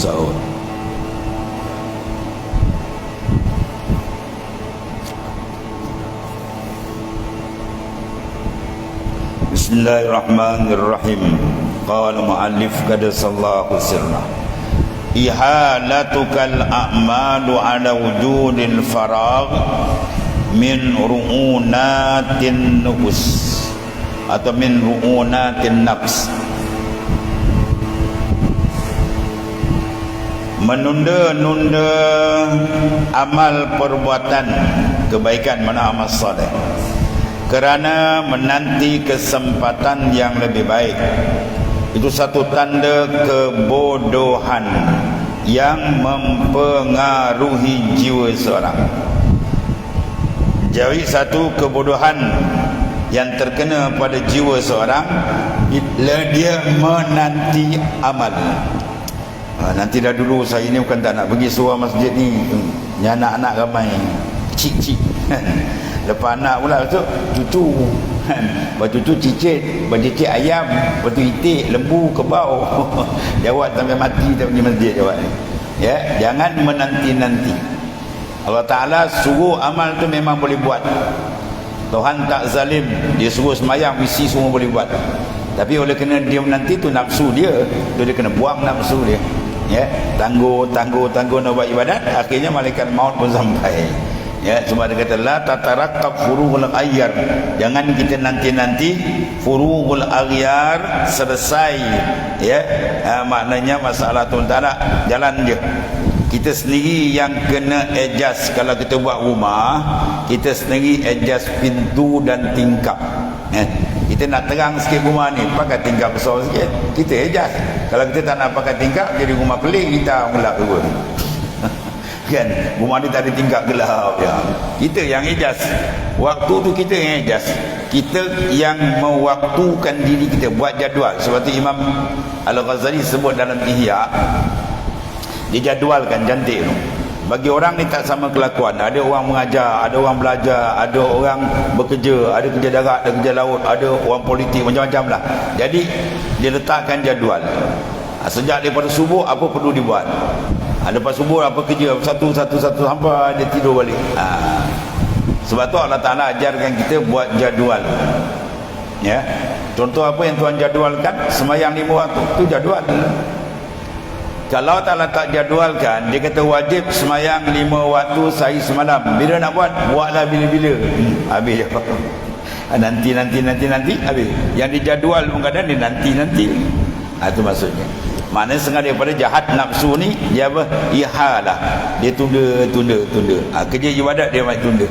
sahur Bismillahirrahmanirrahim. Qala mu'allif kada sallahu sirna Ihalatukal a'malu ala wujudil farag Min ru'unatin nufus Atau min ru'unatin nafs Menunda-nunda amal perbuatan. Kebaikan mana amal salih kerana menanti kesempatan yang lebih baik. Itu satu tanda kebodohan yang mempengaruhi jiwa seorang. Jadi satu kebodohan yang terkena pada jiwa seorang dia menanti amal ha, nanti dah dulu saya ni bukan tak nak pergi surah masjid ni ni anak-anak ramai cik-cik Lepas anak pula tu cucu. Lepas cucu cicit, bercicit ayam, lepas tu itik, lembu, kebau. jawab sampai mati tak pergi masjid jawab. Ya, jangan menanti-nanti. Allah Taala suruh amal tu memang boleh buat. Tuhan tak zalim, dia suruh semayang misi semua boleh buat. Tapi oleh kena dia menanti tu nafsu dia, tu dia kena buang nafsu dia. Ya, tangguh, tangguh, tangguh nak buat ibadat, akhirnya malaikat maut pun sampai. Ya, cuma dia kata la tatarakkab furuhul ayyar. Jangan kita nanti-nanti furuhul aghyar selesai. Ya, ha, maknanya masalah tu tak ada jalan je. Kita sendiri yang kena adjust kalau kita buat rumah, kita sendiri adjust pintu dan tingkap. Ya. Kita nak terang sikit rumah ni, pakai tingkap besar sikit. Kita adjust. Kalau kita tak nak pakai tingkap, jadi rumah pelik kita ngelak dulu kan? Rumah ni tak ada tingkap gelap ya. Kita yang ijaz waktu tu kita yang ijaz kita yang mewaktukan diri kita buat jadual. Seperti Imam Al-Ghazali sebut dalam Ihya dia jadualkan cantik tu bagi orang ni tak sama kelakuan. Ada orang mengajar ada orang belajar ada orang bekerja ada kerja darat ada kerja laut ada orang politik macam-macam lah. Jadi dia letakkan jadual. Sejak daripada subuh apa perlu dibuat? Ha, lepas subuh apa kerja? Satu satu satu sampai dia tidur balik. Ha. sebab tu Allah Ta'ala ajarkan kita buat jadual. Ya. Contoh apa yang Tuhan jadualkan? Semayang lima waktu tu jadual kalau tak letak jadualkan dia kata wajib semayang lima waktu sehari semalam. Bila nak buat buatlah bila-bila. Hmm, habis ha, nanti nanti nanti nanti habis. Yang dijadual pun kadang dia nanti nanti. Ha, itu maksudnya. Mana setengah daripada jahat nafsu ni dia apa? Ihalah. Dia tunda tunda tunda. Ha, kerja ibadat dia macam tunda.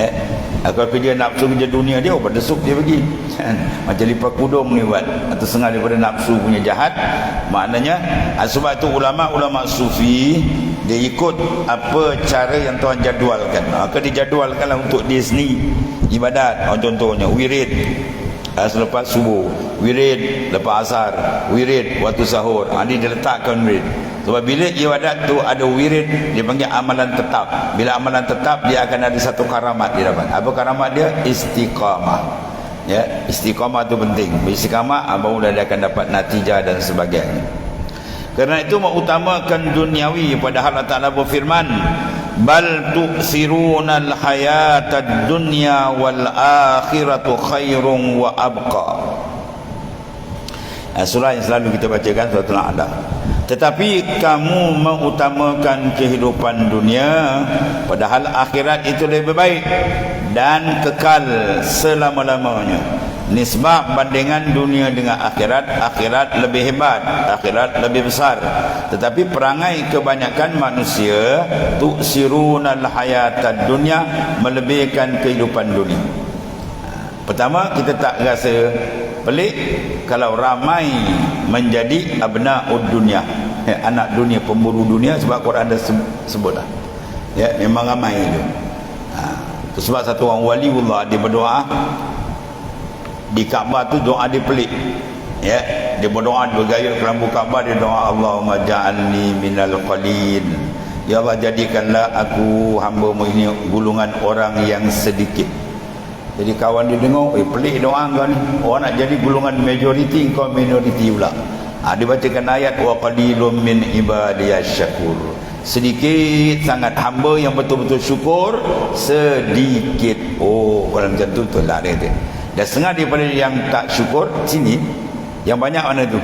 Eh kalau kerja nafsu kerja dunia dia oh pada sup dia pergi. Macam lipat kudung ni buat atau setengah daripada nafsu punya jahat. Maknanya ha, sebab itu ulama-ulama sufi dia ikut apa cara yang Tuhan jadualkan. Ha, dia jadualkanlah untuk dia sendiri ibadat. Ha, contohnya wirid. Selepas subuh wirid. Lepas asar wirid. Waktu sahur. Ha, dia letakkan wirid sebab bila ibadat tu ada wirid dia panggil amalan tetap. Bila amalan tetap dia akan ada satu karamat dia dapat apa karamat dia? Istiqamah. Ya istiqamah tu penting. Istiqamah ha, baru dia akan dapat natijah dan sebagainya. Kerana itu mengutamakan duniawi. Padahal Allah Ta'ala berfirman bal tu'siruna al-hayata dunya wal akhiratu khairun wa abqa. Surah yang selalu kita bacakan surah al tetapi kamu mengutamakan kehidupan dunia padahal akhirat itu lebih baik dan kekal selama-lamanya. Nisbah bandingan dunia dengan akhirat akhirat lebih hebat akhirat lebih besar. Tetapi perangai kebanyakan manusia tu'sirunal hayatad dunia melebihkan kehidupan dunia. Pertama kita tak rasa pelik kalau ramai menjadi abna'ud dunia. Ya, anak dunia pemburu dunia sebab Quran ada sebut lah ya memang ramai itu. Ha, sebab satu orang waliullah dia berdoa. Di Kaabah tu doa dia pelik. Ya dia berdoa bergaya kelambu Kaabah dia doa Allahumma ja'alni minal qalin ya Allah jadikanlah aku hamba ini gulungan orang yang sedikit jadi kawan dia dengar eh pelik doa kau ni. Orang nak jadi gulungan majoriti kau minoriti pula. Ha, dibacakan ayat wa qalilum min ibadiyasy syakur. Sedikit sangat hamba yang betul-betul syukur sedikit. Oh kalau macam tu tu lah dia dan setengah daripada yang tak syukur sini. Yang banyak mana tu?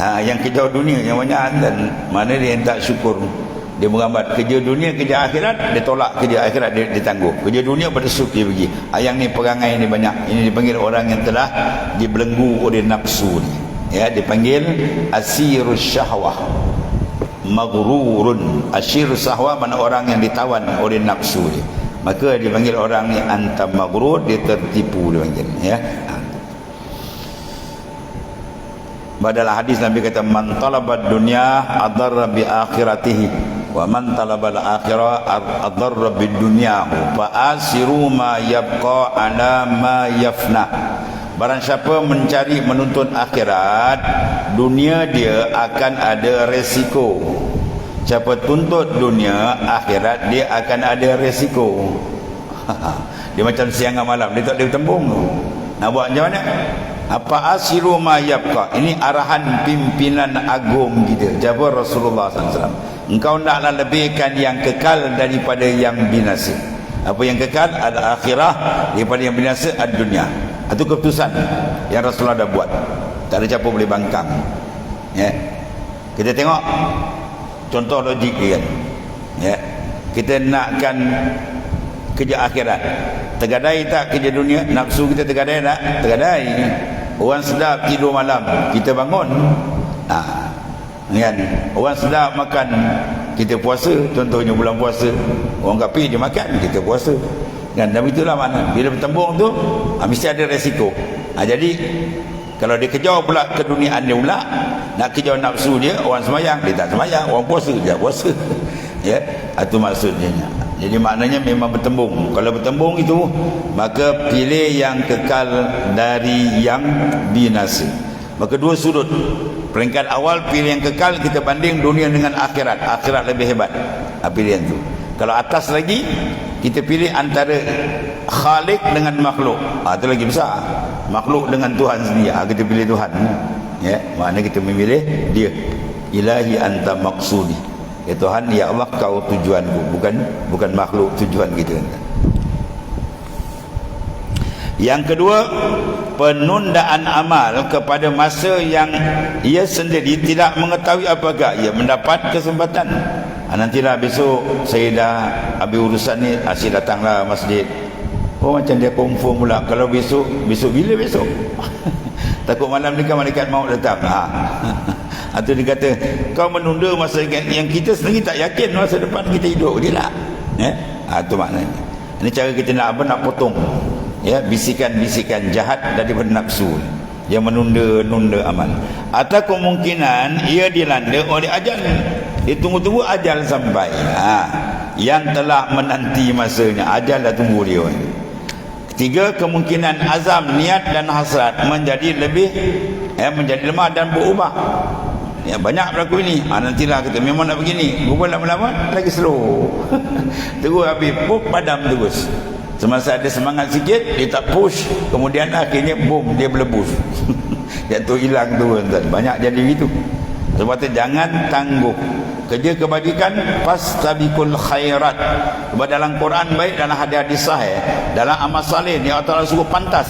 Ha, yang kejauh dunia yang banyak. Dan mana dia yang tak syukur dia merambat kerja dunia kerja akhirat dia tolak kerja akhirat dia, dia tangguh. Kerja dunia pada suk dia pergi ha, yang ni perangai ni banyak. Ini dipanggil orang yang telah dibelenggu oleh nafsu ni. Ya dipanggil asirus syahwah. Maghrurun. Asyir sahwa mana orang yang ditawan oleh nafsu dia maka dipanggil orang ni anta maghrur dia tertipu dia panggil ya. Badalah hadis Nabi kata man talabad dunya adarra bi akhiratihi wa man talabal akhirah adarra bid dunyahu fa asiru ma yabqa ala ma yafna. Barang siapa mencari menuntut akhirat Dunia dia akan ada resiko. Siapa tuntut dunia Akhirat dia akan ada resiko. Dia macam siang malam Dia tak ada tembung Nak buat macam mana? Apa asiru mayabka Ini arahan pimpinan agung kita. Jabal Rasulullah SAW Engkau naklah lebihkan yang kekal Daripada yang binasa Apa yang kekal adalah akhirah Daripada yang binasa adalah dunia itu keputusan yang Rasulullah dah buat. Tak ada siapa boleh bangkang. Ya. Kita tengok contoh logik dia kan. Ya. Kita nakkan kerja akhirat. Tergadai tak kerja dunia? Nafsu kita tergadai tak? Tergadai. Orang sedap tidur malam, kita bangun. Ha. Kan? Orang sedap makan, kita puasa. Contohnya bulan puasa. Orang kapi dia makan, kita puasa. Kan? Dan itulah mana. Bila bertembung tu, ha, mesti ada resiko. Ha, jadi, kalau dia kejar pula ke dunia dia pula, nak kejar nafsu dia, orang semayang, dia tak semayang. Orang puasa, dia puasa. ya, itu maksudnya. Jadi maknanya memang bertembung. Kalau bertembung itu, maka pilih yang kekal dari yang binasa. Maka dua sudut. Peringkat awal pilih yang kekal, kita banding dunia dengan akhirat. Akhirat lebih hebat. Ha, pilihan tu. Kalau atas lagi, kita pilih antara khalik dengan makhluk ha, itu lagi besar makhluk dengan Tuhan sendiri ha, kita pilih Tuhan ya makna kita memilih dia ilahi anta maksudi ya Tuhan ya Allah kau tujuanku bukan bukan makhluk tujuan kita yang kedua penundaan amal kepada masa yang ia sendiri tidak mengetahui apakah ia mendapat kesempatan. Ha, nantilah besok saya dah habis urusan ni asyik ah, datanglah masjid. Oh macam dia confirm pula kalau besok besok bila besok? Takut malam ni kan malaikat maut datang. Ha. atau dia kata kau menunda masa yang kita sendiri tak yakin masa depan kita hidup dia lah. Eh? ha, itu maknanya. Ini cara kita nak apa? Nak potong ya bisikan-bisikan jahat daripada nafsu yang menunda-nunda amal. Atau kemungkinan ia dilanda oleh ajal. Dia tunggu-tunggu ajal sampai. Ha. yang telah menanti masanya ajal dah tunggu dia. Ketiga kemungkinan azam niat dan hasrat menjadi lebih eh, menjadi lemah dan berubah. Ya, banyak berlaku ini. Ha, nantilah kita memang nak begini. Berubah lama-lama lagi slow. Terus habis puk padam terus semasa ada semangat sikit dia tak push. Kemudian akhirnya boom dia berlebus. Jatuh hilang tu banyak jadi gitu. Sebab itu jangan tangguh. Kerja kebajikan fastabikul khairat. Sebab dalam Quran baik dalam hadis-hadis sahih dalam amal saleh ni Allah suruh pantas.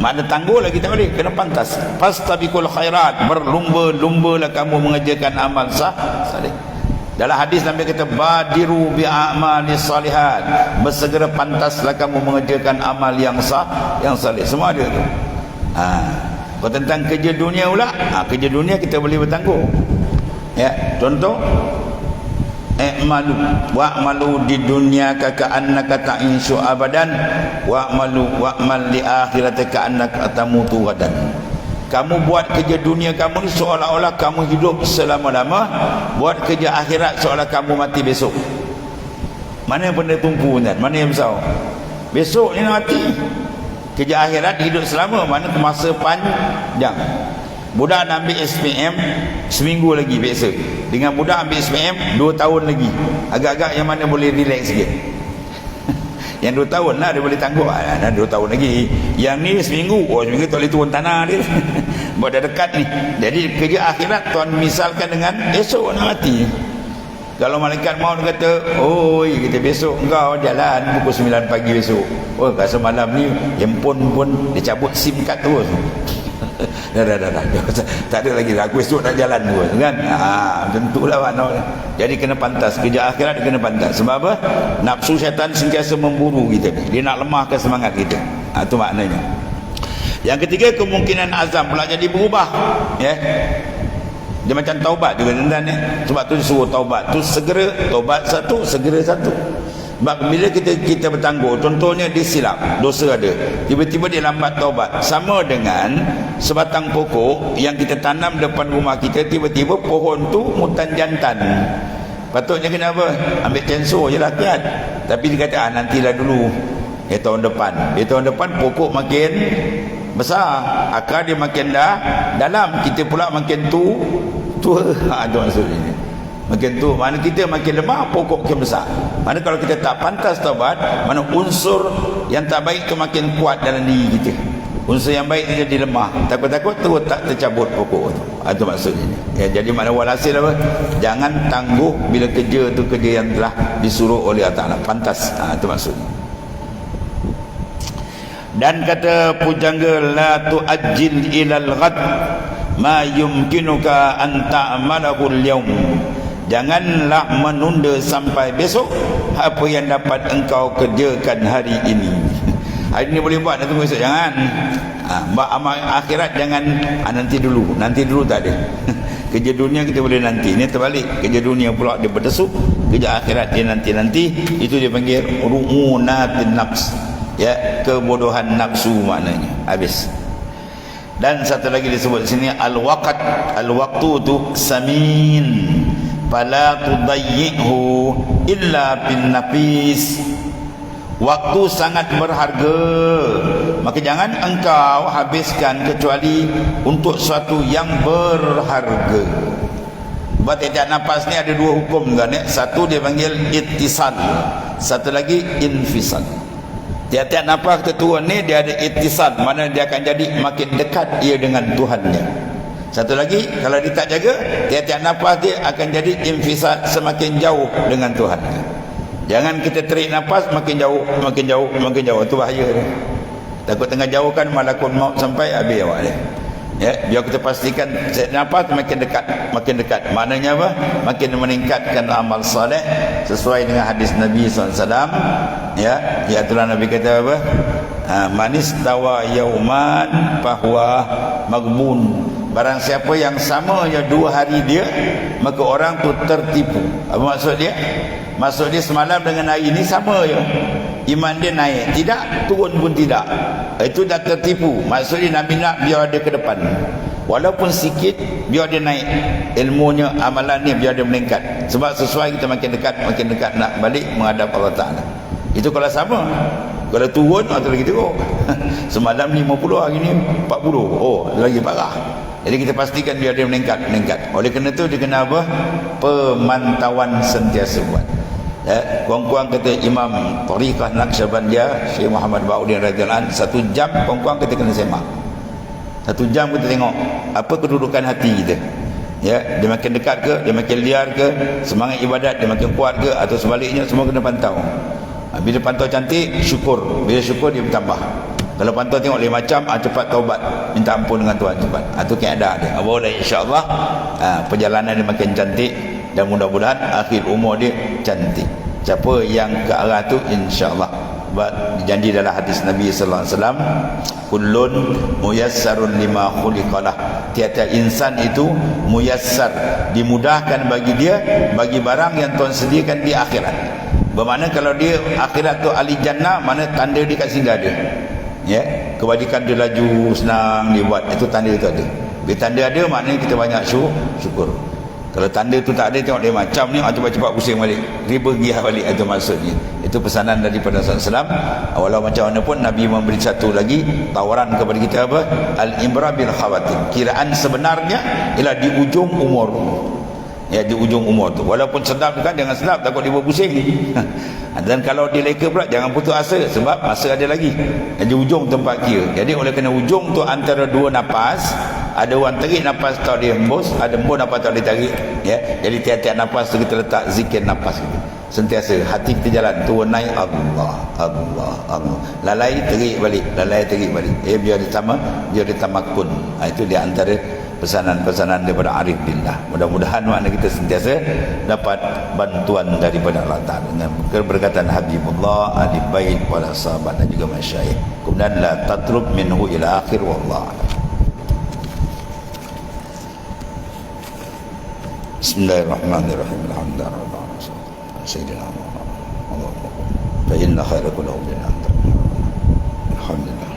Mana tangguh lagi tak boleh kena pantas. Fastabikul khairat berlumba-lumba lah kamu mengerjakan amal sah saleh dalam hadis Nabi kata badiru bi a'mali salihat bersegera pantaslah kamu mengerjakan amal yang sah yang saleh semua ada tu. Ha. Kalau tentang kerja dunia pula? Ha, kerja dunia kita boleh bertangguh. Ya contoh i'malu wa'malu di dunia ka annaka ta'inshu abadan. Wa'malu wa'mal li akhirati ka annaka tamutu gadan kamu buat kerja dunia kamu ni seolah-olah kamu hidup selama-lama buat kerja akhirat seolah kamu mati besok. Mana yang benda tumpu kan mana yang besar? Besok ni nak mati. Kerja akhirat hidup selama mana masa panjang. Budak nak ambil SPM Seminggu lagi biasa Dengan budak ambil SPM Dua tahun lagi. Agak-agak yang mana boleh relax sikit Yang dua tahun lah dia boleh tangguh. Ah, Dua tahun lagi. Yang ni seminggu. Oh seminggu tak boleh turun tanah dia. Buat dah dekat ni. Jadi kerja akhirat tuan misalkan dengan esok nak mati. Kalau malaikat mau dia kata oh kita besok engkau jalan pukul 9 pagi besok. Oh kat semalam ni handphone pun dia cabut sim card terus dah dah dah, dah. tak ada lagi. Aku esok nak jalan pun kan? Ha, tentulah makna jadi kena pantas. Kerja akhirat kena pantas. Sebab apa? Nafsu syaitan sentiasa memburu kita. Dia nak lemahkan semangat kita. Ha, itu maknanya. Yang ketiga kemungkinan azam pula jadi berubah. Ya. Dia macam taubat juga tuan ni sebab tu disuruh taubat. Tu segera taubat satu segera satu bila kita kita bertangguh contohnya dia silap dosa ada. Tiba-tiba dia lambat taubat. Sama dengan sebatang pokok yang kita tanam depan rumah kita tiba-tiba pohon tu mutan jantan patutnya kenapa ambil censor je lah kan tapi dia kata ah, nantilah dulu. Ya tahun depan. Ya tahun depan pokok makin besar. Akar dia makin dah dalam. Kita pula makin tu tua. Ha tu maksudnya makin tu mana kita makin lemah pokok makin besar. Mana kalau kita tak pantas taubat mana unsur yang tak baik tu makin kuat dalam diri kita. Unsur yang baik tu jadi lemah. Takut-takut tu tak tercabut pokok tu. Ha, tu maksudnya. Ya, jadi mana walhasil apa? Jangan tangguh bila kerja tu kerja yang telah disuruh oleh Allah Ta'ala. Pantas. Ha, tu maksudnya. Dan kata pujangga la tuajjil ilal ghad ma yumkinuka an ta'malahu al-yawm janganlah menunda sampai besok apa yang dapat engkau kerjakan hari ini. Hari ini boleh buat tunggu besok jangan. Ha, amal akhirat jangan. Ha, nanti dulu. Nanti dulu tak ada. Kerja dunia kita boleh nanti. Ini terbalik. Kerja dunia pula dia berdesuk. Kerja akhirat dia nanti-nanti. Itu dia panggil ru'unatin nafs. Ya kebodohan nafsu maknanya. Habis. Dan satu lagi disebut sini al waqt al waktu tu samin fala tudayyihu illa bin nafis waktu sangat berharga maka jangan engkau habiskan kecuali untuk sesuatu yang berharga buat tiap nafas ni ada dua hukum kan ya? satu dia panggil ittisal satu lagi infisal Tiap-tiap nafas turun ni dia ada itisad mana dia akan jadi makin dekat ia dengan Tuhannya. Satu lagi kalau dia tak jaga tiap-tiap nafas dia akan jadi infisad semakin jauh dengan Tuhan. Jangan kita tarik nafas makin jauh makin jauh makin jauh. Itu bahaya dia. Takut tengah jauh kan malakul maut sampai habis awak dia. Ya biar kita pastikan nafas makin dekat makin dekat. Maknanya apa? Makin meningkatkan amal soleh sesuai dengan hadis Nabi SAW ya ya itulah Nabi kata apa? Ha, manis tawa yauman bahwa magbun barang siapa yang sama ya dua hari dia maka orang tu tertipu. Apa maksud dia? Maksud dia semalam dengan hari ini sama ya iman dia naik. Tidak turun pun tidak. Itu dah tertipu. Maksudnya Nabi nak biar dia ke depan. Walaupun sikit biar dia naik. Ilmunya amalan ni biar dia meningkat. Sebab sesuai kita makin dekat makin dekat nak balik menghadap Allah Ta'ala. Itu kalau sama. Kalau turun atau lagi teruk. Semalam 50 hari ni 40 oh lagi parah jadi kita pastikan dia meningkat meningkat. Oleh kerana itu dia kena apa? Pemantauan sentiasa buat. Ya, kuang-kuang kata Imam Tariqah Naqsyabandiyah Syekh Muhammad Ba'udin radhiyallahu anhu satu jam kuang-kuang kita kena semak. Satu jam kita tengok apa kedudukan hati kita. Ya dia makin dekat ke dia makin liar ke semangat ibadat dia makin kuat ke atau sebaliknya semua kena pantau. Ha, bila pantau cantik syukur. Bila syukur dia bertambah kalau pantau tengok lain macam ha, cepat taubat. Minta ampun dengan Tuhan cepat. Itu keadaan dia. Allah insyaAllah. Ha, perjalanan dia makin cantik dan mudah-mudahan akhir umur dia cantik. Siapa yang ke arah tu insyaallah. Buat janji dalam hadis Nabi wasallam kullun muyassarun lima khuliqalah tiap-tiap insan itu muyassar dimudahkan bagi dia bagi barang yang Tuhan sediakan di akhirat. Bermakna kalau dia akhirat tu ahli jannah mana tanda dia kat sini ada ya kebajikan dia laju senang dia buat itu tanda itu ada bila tanda ada maknanya kita banyak syukur kalau tanda tu tak ada tengok dia macam ni ah, cepat-cepat pusing balik. Riba giah balik itu maksudnya. Itu pesanan daripada Rasulullah SAW. Walau macam mana pun Nabi memberi satu lagi tawaran kepada kita apa? Al-Imra bil Khawatim. Kiraan sebenarnya ialah di ujung umur. Ya di ujung umur tu. Walaupun sedap kan jangan sedap takut dia berpusing. Dan kalau dia leka pula jangan putus asa. Sebab masa ada lagi. Di ujung tempat kira. Jadi oleh kerana ujung tu antara dua nafas ada orang tarik nafas tau dia hembus ada hembus nafas tau dia tarik. Ya. Jadi tiap-tiap nafas tu kita letak zikir nafas kita sentiasa. Hati kita jalan. Turun naik Allah Allah Allah. Lalai terik balik. Lalai terik balik. Eh biar dia sama biar dia tamakun. Ha, itu dia antara pesanan-pesanan daripada arif billah. Mudah-mudahan makna kita sentiasa dapat bantuan daripada Allah Ta'ala. Dengan keberkatan Habibullah ahli bait wala sahabat dan juga masyayikh. Kemudian la tatrub minhu ila akhir wallah. Bismillahirrahmanirrahim. Alhamdulillah. Sayyidina Muhammad Fa inna khaira kullahu bin Alhamdulillah